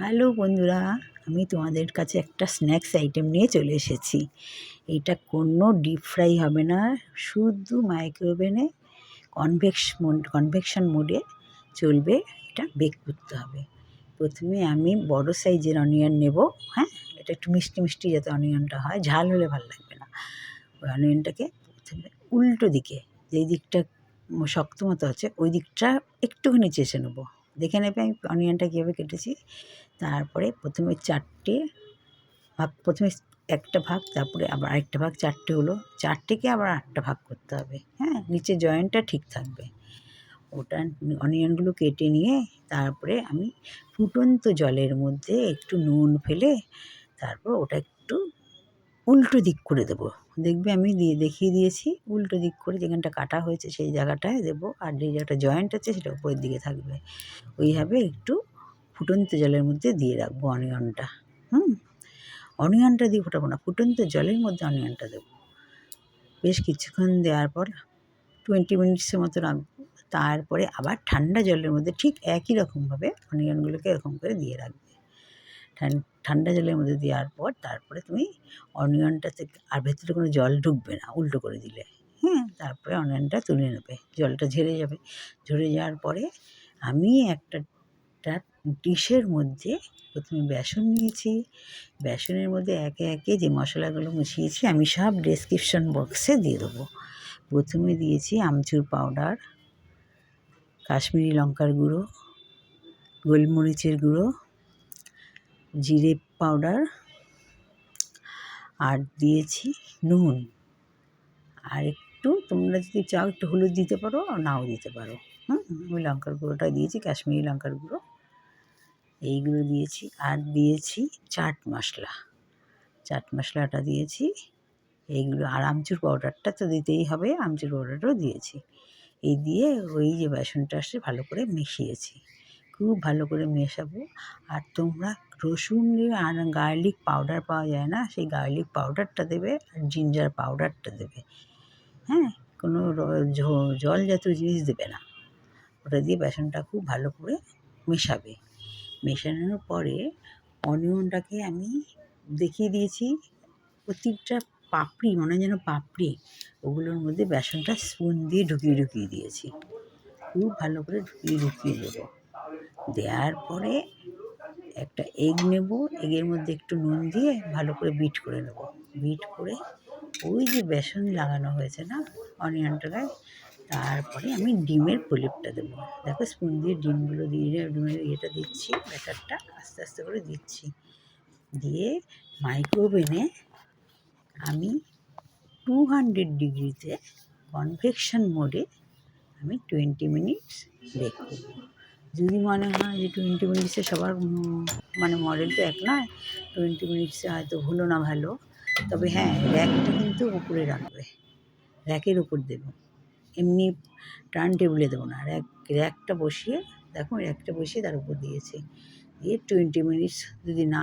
Hello বন্ধুরা, আমি তোমাদের কাছে একটা স্ন্যাক্স আইটেম নিয়ে চলে এসেছি। এটা কোনো ডিপ ফ্রাই হবে না, শুধু মাইক্রোওভেনে কনভেক্স কনভেকশন মোডে চলবে, এটা বেক করতে হবে। প্রথমে আমি বড় সাইজের অনিয়ন নেব হ্যাঁ? এটা একটু মিষ্টি মিষ্টি যাতে অনিয়নটা হয়, ঝাল হলে ভালো লাগবে না। ওই অনিয়নটাকে প্রথমে উল্টো দিকে, যেই দিকটা শক্ত মতো আছে, ওই দিকটা একটুখানি চেষে নেব। দেখে নেবে আমি অনিয়নটা কীভাবে কেটেছি। তারপরে প্রথমে চারটে ভাগ, প্রথমে একটা ভাগ, তারপরে আবার আরেকটা ভাগ, চারটে হলো। চারটেকে আবার আটটা ভাগ করতে হবে। হ্যাঁ নিচে জয়েন্টটা ঠিক থাকবে। ওটা অনিয়নগুলো কেটে নিয়ে তারপরে আমি ফুটন্ত জলের মধ্যে একটু নুন ফেলে তারপর ওটা একটু উল্টো দিক করে দেবো। দেখবে আমি দিয়ে, দেখিয়ে দিয়েছি। উল্টো দিক করে যেখানটা কাটা হয়েছে সেই জায়গাটায় দেবো। আর যে জায়গাটা জয়েন্ট আছে সেটা উপরের দিকে থাকবে। ওইভাবে একটু ফুটন্ত জলের মধ্যে দিয়ে রাখব অনিয়নটা হুম? অনিয়নটা দিয়ে ফোটাবো না, ফুটন্ত জলের মধ্যে অনিয়নটা দেবো। বেশ কিছুক্ষণ দেওয়ার পর টোয়েন্টি মিনিটসের মতো রাখব তারপরে আবার ঠান্ডা জলের মধ্যে ঠিক একই রকমভাবে অনিয়নগুলোকে এরকম করে দিয়ে রাখবে। ঠান্ডা জলের মধ্যে দেওয়ার পর তারপরে তুমি অনিয়নটা থেকে, আর ভেতরে কোনো জল ঢুকবে না, উল্টো করে দিলে। হ্যাঁ তারপরে অনিয়নটা তুলে নেবে, জলটা ঝরে যাবে। ঝরে যাওয়ার পরে আমি একটা ডিশের মধ্যে প্রথমে বেসন নিয়েছি। বেসনের মধ্যে একে একে যে মশলাগুলো মিশিয়েছি আমি সব ডেসক্রিপশন বক্সে দিয়ে দেবো। প্রথমে দিয়েছি আমচুর পাউডার কাশ্মীরি লঙ্কার গুঁড়ো, গোলমরিচের গুঁড়ো জিরে পাউডার আর দিয়েছি নুন। আর একটু তোমরা যদি চাও একটু হলুদ দিতে পারো আর নাও দিতে পারো। হুম, আমি লঙ্কার গুঁড়োটা দিয়েছি, কাশ্মীরি লঙ্কার গুঁড়ো। এইগুলো দিয়েছি আর দিয়েছি চাট মশলা। চাট মশলাটা দিয়েছি। এইগুলো আর আমচুর পাউডারটা তো দিতেই হবে, আমচুর পাউডারটাও দিয়েছি। এই দিয়ে ওই যে বেসনটা আসছে ভালো করে মিশিয়েছি। খুব ভালো করে মেশাবো। আর তোমরা রসুন আর গার্লিক পাউডার পাওয়া যায় না? সেই গার্লিক পাউডারটা দেবে আর জিঞ্জার পাউডারটা দেবে। হ্যাঁ? কোনো জল জাতীয় জিনিস দেবে না। ওটা দিয়ে বেসনটা খুব ভালো করে মেশাবে। মেশানোর পরে অনিয়নটাকে আমি দেখিয়ে দিয়েছি। প্রত্যেকটা পাপড়ি, মনে যেন পাপড়ি, ওগুলোর মধ্যে বেসনটা স্পুন দিয়ে ঢুকিয়ে ঢুকিয়ে দিয়েছি। খুব ভালো করে ঢুকিয়ে ঢুকিয়ে দেবো। দেওয়ার পরে একটা এগ নেব এগের মধ্যে একটু নুন দিয়ে ভালো করে বিট করে নেব। বিট করে ওই যে বেসন লাগানো হয়েছে না অনিয়নটায় তারপরে আমি ডিমের প্রলেপটা দেবো। দেখো স্পুন দিয়ে ডিমগুলো দিয়ে ডিমের ইয়েটা দিচ্ছি ব্যাটারটা আস্তে আস্তে করে দিচ্ছি। দিয়ে মাইক্রোওভেনে আমি টু হান্ড্রেড ডিগ্রিতে কনভেকশন মোডে আমি টোয়েন্টি মিনিটস বেক করব। যদি মনে হয় যে টোয়েন্টি মিনিটসে সবার মানে মডেল তো এক নয় টোয়েন্টি মিনিটসে হয়তো হলো না ভালো। তবে হ্যাঁ র্যাকটা কিন্তু উপরে রাখবে। র্যাকের উপর দেবো। এমনি টার্ন টেবিলে দেবো না। র্যাক র্যাকটা বসিয়ে, দেখো র্যাকটা বসিয়ে তার উপর দিয়েছে। দিয়ে টোয়েন্টি মিনিটস যদি না